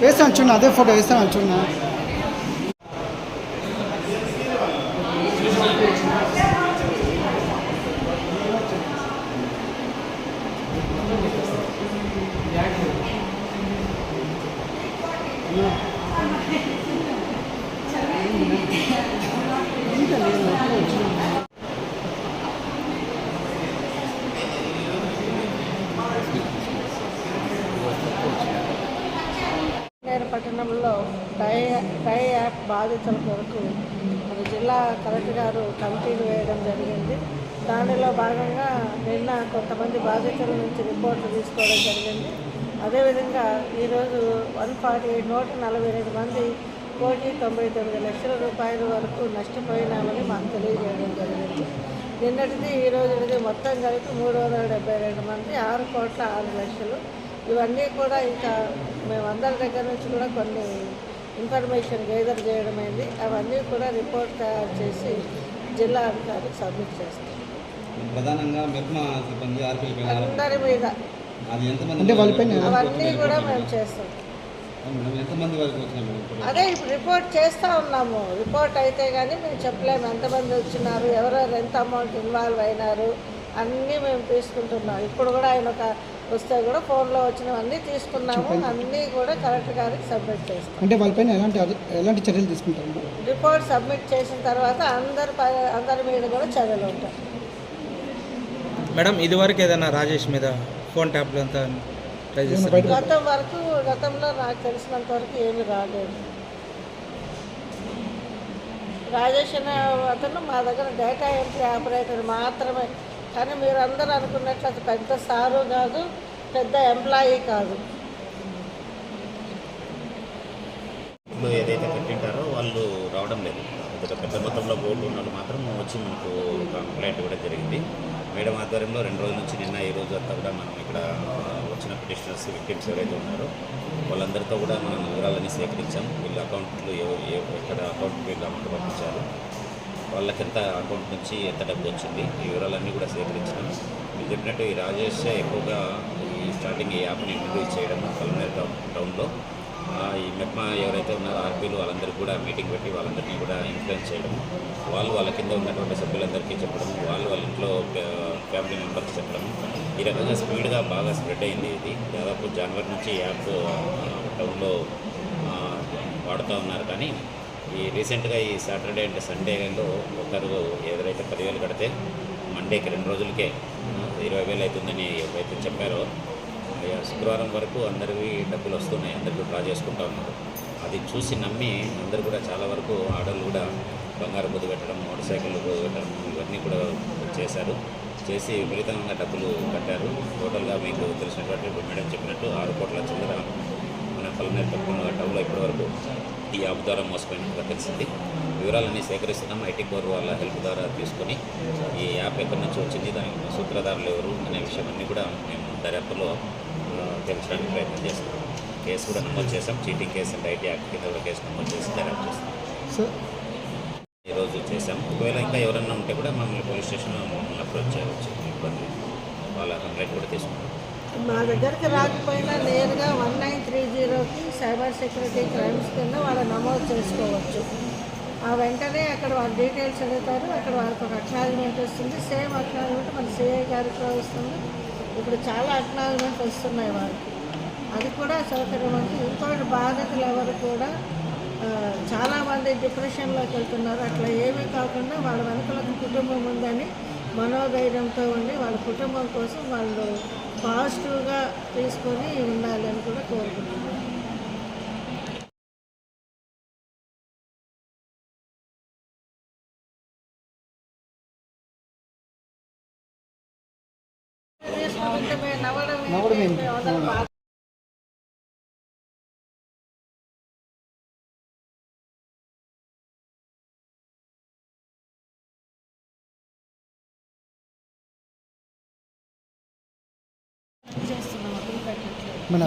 వేస్తాను చూడండి అదే ఫోటో వేస్తాను చూడండి నేను టై టై యాప్ బాధితుల కొరకు మన జిల్లా కలెక్టర్ గారు కమిటీలు వేయడం జరిగింది. దానిలో భాగంగా నిన్న కొంతమంది బాధితుల నుంచి రిపోర్ట్లు తీసుకోవడం జరిగింది. అదేవిధంగా ఈరోజు వన్ ఫార్టీ ఎయిట్ నూట నలభై రెండు మంది కోటి తొంభై తొమ్మిది లక్షల రూపాయల వరకు నష్టపోయినామని మాకు తెలియజేయడం జరిగింది. నిన్నటిది ఈ రోజుది మొత్తం కలిపి మూడు వందల డెబ్బై రెండు మంది ఆరు కోట్ల ఆరు లక్షలు. ఇవన్నీ కూడా ఇంకా మేమందరి దగ్గర నుంచి కూడా కొన్ని ఇన్ఫర్మేషన్ గేదర్ చేయడమైంది అవన్నీ కూడా రిపోర్ట్ తయారు చేసి జిల్లా అధికారికి సబ్మిట్ చేస్తాం. ప్రధానంగా మెప్మా సిబ్బంది అందరి మీద. అవన్నీ కూడా మేము చేస్తాం. అదే ఇప్పుడు రిపోర్ట్ చేస్తూ ఉన్నాము. రిపోర్ట్ అయితే కానీ మేము చెప్పలేము. ఎంతమంది వచ్చినారు ఎవరెవరు ఎంత అమౌంట్ ఇన్వాల్వ్ అయినారు అన్నీ మేము తీసుకుంటున్నాం. ఇప్పుడు కూడా ఆయన ఒక వస్తే కూడా ఫోన్లో వచ్చినవన్నీ తీసుకున్నాము. అన్నీ కూడా కలెక్టర్ గారికి సబ్మిట్ చేస్తాం. అంటే వాళ్ళపైన ఎలాంటి ఎలాంటి చర్యలు తీసుకుంటారు? రిపోర్ట్ సబ్మిట్ చేసిన తర్వాత అందరి పై అందరి మీద కూడా చర్యలు ఉంటాయి. మేడం ఇదివరకు ఏదైనా రాజేష్ మీద ఫోన్ ట్యాప్లు అంతా ట్రై చేస్తారు బయట- గతం వరకు గతంలో నాకు తెలిసినంత వరకు ఏమీ రాలేదు. రాజేష్ అనే అతను మా దగ్గర డేటా ఎంట్రీ ఆపరేటర్ మాత్రమే. కానీ మీరు అనుకున్నట్లు అది పెద్ద సారు కాదు పెద్ద ఎంప్లాయీ కాదు. ఏదైతే పెట్టింటారో వాళ్ళు రావడం లేదు. పెద్ద పెద్ద మొత్తంలో బోర్డు ఉన్న వాళ్ళు మాత్రం వచ్చి మనకు కంప్లైంట్ కూడా జరిగింది. మేడం ఆధ్వర్యంలో రెండు రోజుల నుంచి నిన్న ఈ రోజు అంతా కూడా మనం ఇక్కడ వచ్చిన పిటిషనర్స్ విక్టిమ్స్ ఎవరైతే ఉన్నారో వాళ్ళందరితో కూడా మనం వివరాలన్నీ సేకరించాం. వీళ్ళ అకౌంట్లు ఎక్కడ అకౌంట్ వీళ్ళు అమౌంట్ పంపించారు. వాళ్ళకి ఎంత అకౌంట్ నుంచి ఎంత డబ్బు వచ్చింది ఈ వివరాలన్నీ కూడా సేకరించినాను మీరు చెప్పినట్టు ఈ రాజేష్ ఎక్కువగా ఈ స్టార్టింగ్ ఈ యాప్ని ఇంట్రడ్యూస్ చేయడం కల్మనేర్ టౌన్ టౌన్లో ఈ మెప్మా ఎవరైతే ఉన్నారో ఆర్పీలు వాళ్ళందరికీ కూడా మీటింగ్ పెట్టి వాళ్ళందరినీ కూడా ఇన్ఫ్లుయెన్స్ చేయడం. వాళ్ళు వాళ్ళ కింద ఉన్నటువంటి సభ్యులందరికీ చెప్పడం వాళ్ళు వాళ్ళ ఇంట్లో ఫ్యామిలీ మెంబర్స్ చెప్పడం. ఈ రకంగా స్పీడ్గా బాగా స్ప్రెడ్ అయింది ఇది. దాదాపు జనవరి నుంచి యాప్ టౌన్లో వాడుతూ ఉన్నారు. కానీ ఈ రీసెంట్గా ఈ సాటర్డే అండ్ సండేలో ఒకరు ఎవరైతే పదివేలు కడితే మండేకి రెండు రోజులకే ఇరవై వేలు అవుతుందని ఎవరైతే చెప్పారో శుక్రవారం వరకు అందరివి డబ్బులు వస్తున్నాయి అందరికీ డ్రా చేసుకుంటా ఉన్నారు. అది చూసి నమ్మి అందరూ కూడా చాలా వరకు ఆర్డర్లు కూడా బంగారు పొద్దు పెట్టడం మోటార్ సైకిల్ పొద్దు పెట్టడం ఇవన్నీ కూడా చేశారు. చేసి విపరీతంగా డబ్బులు కట్టారు. టోటల్గా మీకు తెలిసినటువంటి ఇప్పుడు మేడం చెప్పినట్టు ఆరు కోట్ల చిల్లర మన పల్మనేర్ తక్కువ డబ్బులు ఇప్పటివరకు ఈ యాప్ ద్వారా మోసపోయినట్టుగా తెలిసింది. వివరాలన్నీ సేకరిస్తున్నాం. ఐటీ కోర్ వాళ్ళ హెల్ప్ ద్వారా తీసుకొని ఈ యాప్ ఎక్కడి నుంచి వచ్చింది దానికి సూత్రధారులు ఎవరు అనే విషయం అన్నీ కూడా మేము దర్యాప్తులో ఆ, తెలుసడానికి ప్రయత్నం చేస్తాం కేసు కూడా నమోదు చేసాం cheating case and IT act కింద కూడా కేసు నమోదు చేసి దర్యాప్తు చేస్తాం ఈరోజు చేసాం ఒకవేళ ఇంకా ఎవరన్నా ఉంటే కూడా మమ్మల్ని పోలీస్ స్టేషన్లో మమ్మల్ని అప్రోచ్ చేయవచ్చు ఇబ్బంది. వాళ్ళ కంప్లైంట్ కూడా తీసుకుంటాం. మా దగ్గరికి రాకపోయినా నేరుగా వన్ నైన్ త్రీ జీరోకి సైబర్ సెక్యూరిటీ క్రైమ్స్ కింద వాళ్ళు నమోదు చేసుకోవచ్చు. ఆ వెంటనే అక్కడ వాళ్ళ డీటెయిల్స్ అడుగుతారు. అక్కడ వాళ్ళకి ఒక అక్నాలజ్మెంట్ వస్తుంది. సేమ్ అక్నాలజ్మెంట్ మన సిఐ గారికి వస్తుంది. ఇప్పుడు చాలా అక్నాలజ్మెంట్ వస్తున్నాయి వాళ్ళకి. అది కూడా సౌకర్యవంతం. ఇంకోటి బాధితులు ఎవరు కూడా చాలామంది డిప్రెషన్లోకి వెళ్తున్నారు. అట్లా ఏమీ కాకుండా వాళ్ళ వెనుకలకు కుటుంబం ఉందని మనోధైర్యంతో ఉండి వాళ్ళ కుటుంబం కోసం వాళ్ళు పాజిటివ్గా తీసుకొని ఉండాలని కూడా కోరుకుంటున్నాను నవ్వడం. మన